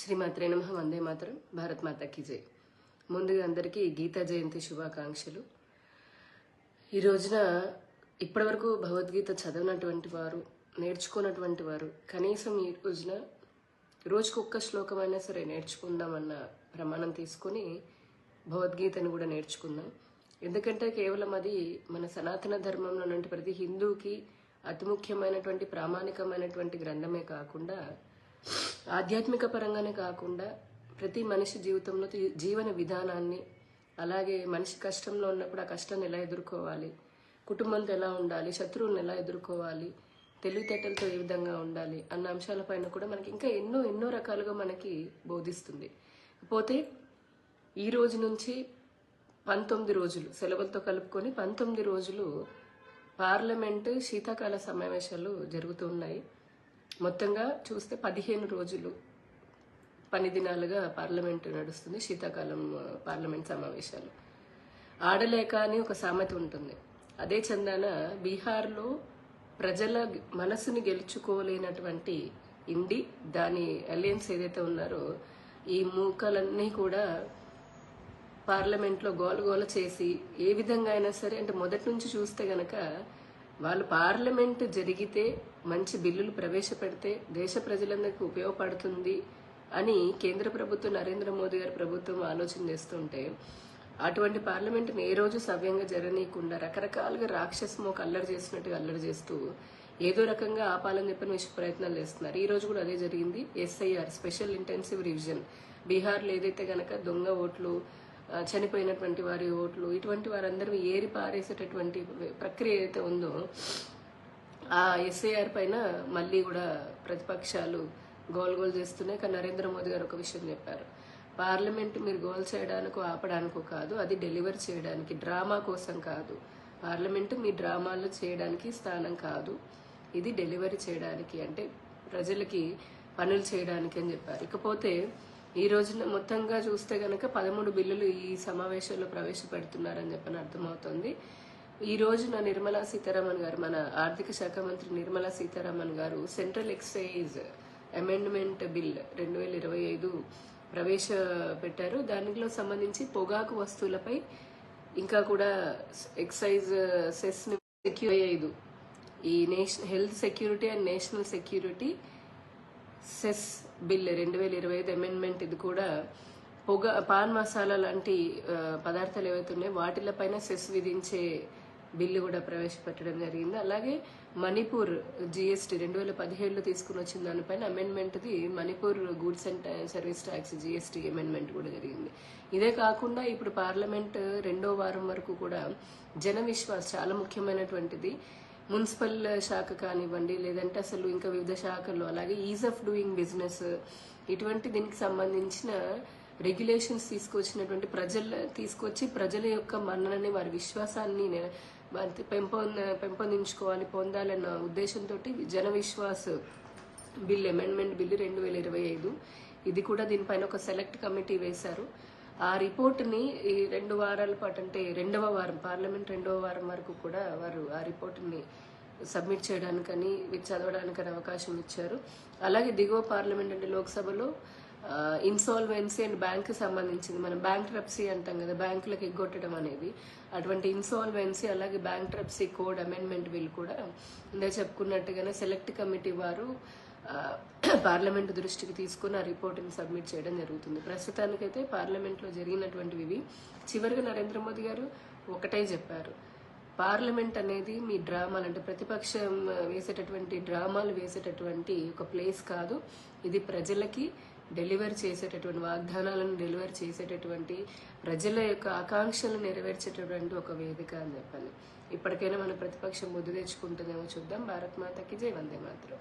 శ్రీమాత్రే నమ వందే మాత్రం భారత్ మాతాకి జై. ముందుగా అందరికీ గీతా జయంతి శుభాకాంక్షలు. ఈ రోజున ఇప్పటివరకు భగవద్గీత చదివినటువంటి వారు నేర్చుకున్నటువంటి వారు కనీసం ఈ రోజున రోజుకు ఒక్క శ్లోకమైనా సరే నేర్చుకుందామన్న ప్రమాణం తీసుకొని భగవద్గీతను కూడా నేర్చుకుందాం. ఎందుకంటే కేవలం అది మన సనాతన ధర్మంలో ఉన్నటువంటి ప్రతి హిందూకి అతి ముఖ్యమైనటువంటి ప్రామాణికమైనటువంటి గ్రంథమే కాకుండా ఆధ్యాత్మిక పరంగానే కాకుండా ప్రతి మనిషి జీవితంలో జీవన విధానాన్ని అలాగే మనిషి కష్టంలో ఉన్నప్పుడు ఆ కష్టాన్ని ఎలా ఎదుర్కోవాలి కుటుంబంతో ఎలా ఉండాలి శత్రువులను ఎలా ఎదుర్కోవాలి తెలివితేటలతో ఏ విధంగా ఉండాలి అన్న అంశాలపైన కూడా మనకి ఇంకా ఎన్నో ఎన్నో రకాలుగా మనకి బోధిస్తుంది. పోతే ఈ రోజు నుంచి పంతొమ్మిది రోజులు సెలవులతో కలుపుకొని పంతొమ్మిది రోజులు పార్లమెంటు శీతాకాల సమావేశాలు జరుగుతున్నాయి మొత్తంగా చూస్తే పదిహేను రోజులు పని దినాలుగా పార్లమెంట్ నడుస్తుంది శీతాకాలం పార్లమెంట్ సమావేశాలు. ఆడలేక అని ఒక సామెత ఉంటుంది. అదే చందాన బీహార్లో ప్రజల మనసుని గెలుచుకోలేనటువంటి ఇండి దాని అలయన్స్ ఏదైతే ఉన్నారో ఈ మూకలన్నీ కూడా పార్లమెంట్లో గోలగోల చేసి ఏ విధంగా అయినా సరే అంటే మొదటి నుంచి చూస్తే గనక వాళ్ళు పార్లమెంట్ జరిగితే మంచి బిల్లులు ప్రవేశపెడితే దేశ ప్రజలందరికీ ఉపయోగపడుతుంది అని కేంద్ర ప్రభుత్వం నరేంద్ర మోదీ గారి ప్రభుత్వం ఆలోచన చేస్తుంటే అటువంటి పార్లమెంట్ని ఏ రోజు సవ్యంగా జరగనీయకుండా రకరకాలుగా రాక్షసమోక అల్లరి చేసినట్టుగా అల్లరి చేస్తూ ఏదో రకంగా ఆపాలని చెప్పని విషయ ప్రయత్నాలు చేస్తున్నారు. ఈ రోజు కూడా అదే జరిగింది. SIR special intensive revision. బీహార్లో ఏదైతే గనక దొంగ ఓట్లు చనిపోయినటువంటి వారి ఓట్లు ఇటువంటి వారందరూ ఏరి పారేసేటటువంటి ప్రక్రియ ఏదైతే ఉందో ఆ ఎస్ఐఆర్ పైన మళ్ళీ కూడా ప్రతిపక్షాలు గోల్ గోల్ చేస్తున్నాయి. కానీ నరేంద్ర మోదీ గారు ఒక విషయం చెప్పారు. పార్లమెంట్ మీరు గోల్ చేయడానికో ఆపడానికో కాదు అది డెలివర్ చేయడానికి డ్రామా కోసం కాదు. పార్లమెంట్ మీ డ్రామాలు చేయడానికి స్థానం కాదు. ఇది డెలివరీ చేయడానికి అంటే ప్రజలకి పనులు చేయడానికి అని చెప్పారు. ఇకపోతే ఈ రోజున మొత్తంగా చూస్తే కనుక పదమూడు బిల్లులు ఈ సమావేశంలో ప్రవేశపెడుతున్నారని చెప్పని అర్థమవుతుంది. ఈ రోజున నిర్మలా సీతారామన్ గారు మన ఆర్థిక శాఖ మంత్రి నిర్మలా సీతారామన్ గారు సెంట్రల్ ఎక్సైజ్ అమెండ్మెంట్ బిల్ రెండు వేల ఇరవై ఐదు ప్రవేశపెట్టారు. దానిలో సంబంధించి పొగాకు వస్తువులపై ఇంకా కూడా ఎక్సైజ్ సెస్ సెక్యూ ఐదు. ఈ national health security and national security cess bill రెండు వేల ఇరవై ఐదు అమెండ్మెంట్ ఇది కూడా పొగ పాన్ మసాలా లాంటి పదార్థాలు ఏవైతే ఉన్నాయో వాటిలపైన సెస్ విధించే బిల్లు కూడా ప్రవేశపెట్టడం జరిగింది. అలాగే మణిపూర్ జిఎస్టీ రెండు వేల పదిహేడులో తీసుకుని వచ్చిన దానిపైన అమెండ్మెంట్ది Manipur goods and service tax GST amendment కూడా జరిగింది. ఇదే కాకుండా ఇప్పుడు పార్లమెంట్ రెండో వారం వరకు కూడా జన విశ్వాస్ చాలా ముఖ్యమైనటువంటిది. మున్సిపల్ శాఖ కానివ్వండి లేదంటే అసలు ఇంకా వివిధ శాఖల్లో అలాగే ఈజ్ ఆఫ్ డూయింగ్ బిజినెస్ ఇటువంటి దీనికి సంబంధించిన రెగ్యులేషన్స్ తీసుకొచ్చినటువంటి ప్రజల తీసుకొచ్చి ప్రజల యొక్క మన్ననని వారి విశ్వాసాన్ని వారి పెంపొంద పెంపొందించుకోవాలి పొందాలన్న ఉద్దేశంతో జన విశ్వాస్ బిల్ అమెండ్మెంట్ బిల్లు రెండు వేల ఇరవై ఐదు. ఇది కూడా దీనిపైన ఒక సెలెక్ట్ కమిటీ వేశారు. ఆ రిపోర్ట్ని ఈ రెండు వారాల పాటు అంటే రెండవ వారం పార్లమెంట్ రెండవ వారం వరకు కూడా వారు ఆ రిపోర్ట్ని సబ్మిట్ చేయడానికని చదవడానికని అవకాశం ఇచ్చారు. అలాగే దిగువ పార్లమెంట్ అంటే లోక్సభలో ఇన్సాల్వెన్సీ అండ్ బ్యాంక్ సంబంధించింది. మనం బ్యాంక్ ట్రప్సీ అంటాం కదా బ్యాంకులకు ఎగ్గొట్టడం అనేది. అటువంటి ఇన్సాల్వెన్సీ అలాగే bankruptcy code amendment bill కూడా ఇందా చెప్పుకున్నట్టుగానే సెలెక్ట్ కమిటీ వారు పార్లమెంట్ దృష్టికి తీసుకుని ఆ రిపోర్ట్ని సబ్మిట్ చేయడం జరుగుతుంది. ప్రస్తుతానికైతే పార్లమెంట్లో జరిగినటువంటివి ఇవి. చివరిగా నరేంద్ర మోదీ గారు ఒకటే చెప్పారు. పార్లమెంట్ అనేది మీ డ్రామాలు అంటే ప్రతిపక్షం వేసేటటువంటి డ్రామాలు వేసేటటువంటి ఒక ప్లేస్ కాదు. ఇది ప్రజలకి డెలివర్ చేసేటటువంటి వాగ్దానాలను డెలివర్ చేసేటటువంటి ప్రజల యొక్క ఆకాంక్షలు నెరవేర్చేటటువంటి ఒక వేదిక అని చెప్పాలి. ఇప్పటికైనా మన ప్రతిపక్షం ముద్దు తెచ్చుకుంటుందేమో చూద్దాం. భారత్ మాతకి జై వందే మాత్రం.